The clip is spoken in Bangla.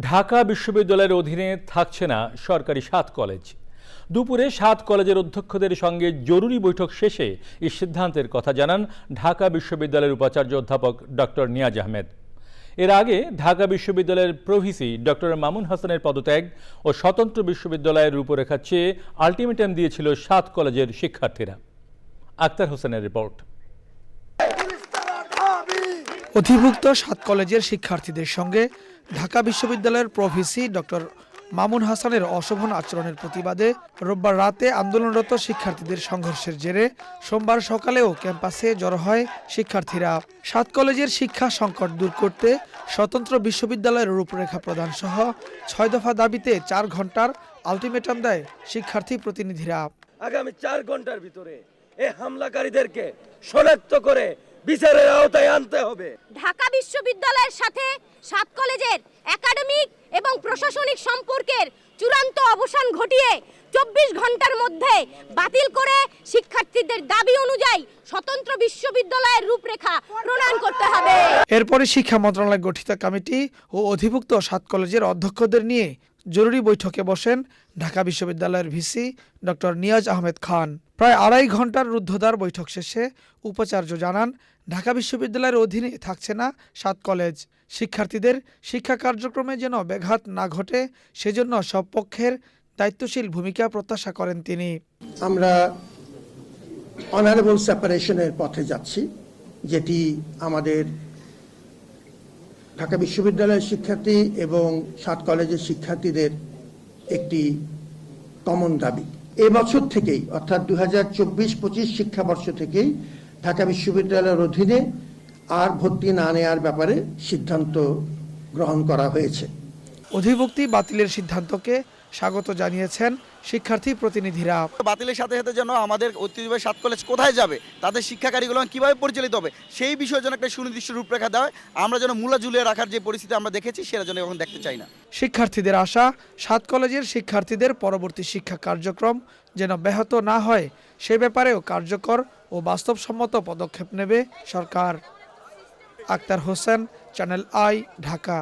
ঢাকা বিশ্ববিদ্যালয়ের অধীনে থাকছে না সরকারি সাত কলেজ। দুপুরে সাত কলেজের অধ্যক্ষদের সঙ্গে জরুরি বৈঠক শেষে এই সিদ্ধান্তের কথা জানান ঢাকা বিশ্ববিদ্যালয়ের উপাচার্য অধ্যাপক ডক্টর নিয়াজ আহমেদ। এর আগে ঢাকা বিশ্ববিদ্যালয়ের প্রভিসি ডক্টর মামুন হাসানের পদত্যাগ ও স্বতন্ত্র বিশ্ববিদ্যালয়ের রূপরেখা চেয়ে আলটিমেটাম দিয়েছিল সাত কলেজের শিক্ষার্থীরা। আক্তার হোসেনের রিপোর্ট। অধিভুক্ত সাত কলেজের শিক্ষার্থীদের সঙ্গে ঢাকা বিশ্ববিদ্যালয়ের প্রভিসি ডক্টর মামুন হাসানের অশোভন আচরণের প্রতিবাদে রোববার রাতে আন্দোলনরত শিক্ষার্থীদের সংঘর্ষের জেরে সোমবার সকালেও ক্যাম্পাসে জড়ো হয় শিক্ষার্থীরা। সাত কলেজের শিক্ষা সংকট দূর করতে স্বতন্ত্র বিশ্ববিদ্যালয়ের রূপরেখা প্রদান সহ ছয় দফা দাবিতে চার ঘণ্টার আলটিমেটাম দেয় শিক্ষার্থী প্রতিনিধিরা। আগামী চার ঘণ্টার ভিতরে এই হামলাকারীদেরকে শনাক্ত করে বিচারের আওতায় আনতে হবে। ঢাকা বিশ্ববিদ্যালয়ের সাথে সাত কলেজের একাডেমিক এবং প্রশাসনিক সম্পর্কের চূড়ান্ত অবসান ঘটিয়ে চব্বিশ ঘণ্টার মধ্যে বাতিল করে শিক্ষার্থীদের দাবি অনুযায়ী স্বতন্ত্র বিশ্ববিদ্যালয়ের রূপরেখা প্রণয়ন করতে হবে। এরপরে শিক্ষা মন্ত্রণালয় গঠিত কমিটি ও অধিভুক্ত সাত কলেজের অধ্যক্ষদের নিয়ে জরুরি বৈঠকে বসেন ঢাকা বিশ্ববিদ্যালয়ের ভিসি ডক্টর নিয়াজ আহমেদ খান। প্রায় আড়াই ঘণ্টার রুদ্ধদ্বার বৈঠক শেষে উপাচার্য জানান, ঢাকা বিশ্ববিদ্যালয়ের অধীনে থাকছে না সাত কলেজ। শিক্ষার্থীদের শিক্ষা কার্যক্রমে যেন ব্যাঘাত না ঘটে, সেজন্য সব পক্ষের দায়িত্বশীল ভূমিকা প্রত্যাশা করেন তিনি। আমরা অনারেবল সেপারেশনের পথে যাচ্ছি, যেটি আমাদের ঢাকা বিশ্ববিদ্যালয়ের শিক্ষার্থী এবং সাত কলেজের শিক্ষার্থীদের একটি কমন দাবি। এবছর থেকেই, অর্থাৎ দু হাজার চব্বিশ পঁচিশ শিক্ষাবর্ষ থেকেই ঢাকা বিশ্ববিদ্যালয়ের অধীনে আর ভর্তি না নেওয়ার ব্যাপারে সিদ্ধান্ত গ্রহণ করা হয়েছে। অধিভুক্তি বাতিলের সিদ্ধান্তকে স্বাগত জানিয়েছেন শিক্ষার্থী প্রতিনিধিরা। বাতিলের সাথে সাথে যেন আমাদের ঐতিহ্যবাহী সাত কলেজ কোথায় যাবে তাদের শিক্ষা কারিকুলাম কীভাবে পরিচালিত হবে সেই বিষয়ে যেন একটা সুনির্দিষ্ট রূপরেখা দেওয়া হয়। আমরা যেন মূলা ঝুলিয়ে রাখার যে পরিস্থিতি আমরা দেখেছি সেটা যেন এখন দেখতে চাই না। শিক্ষার্থীদের আশা সাত কলেজের শিক্ষার্থীদের পরবর্তী শিক্ষা কার্যক্রম যেন ব্যাহত না হয় সে ব্যাপারেও কার্যকর ও বাস্তবসম্মত পদক্ষেপ নেবে সরকার। Akter Hossain channel I Dhaka.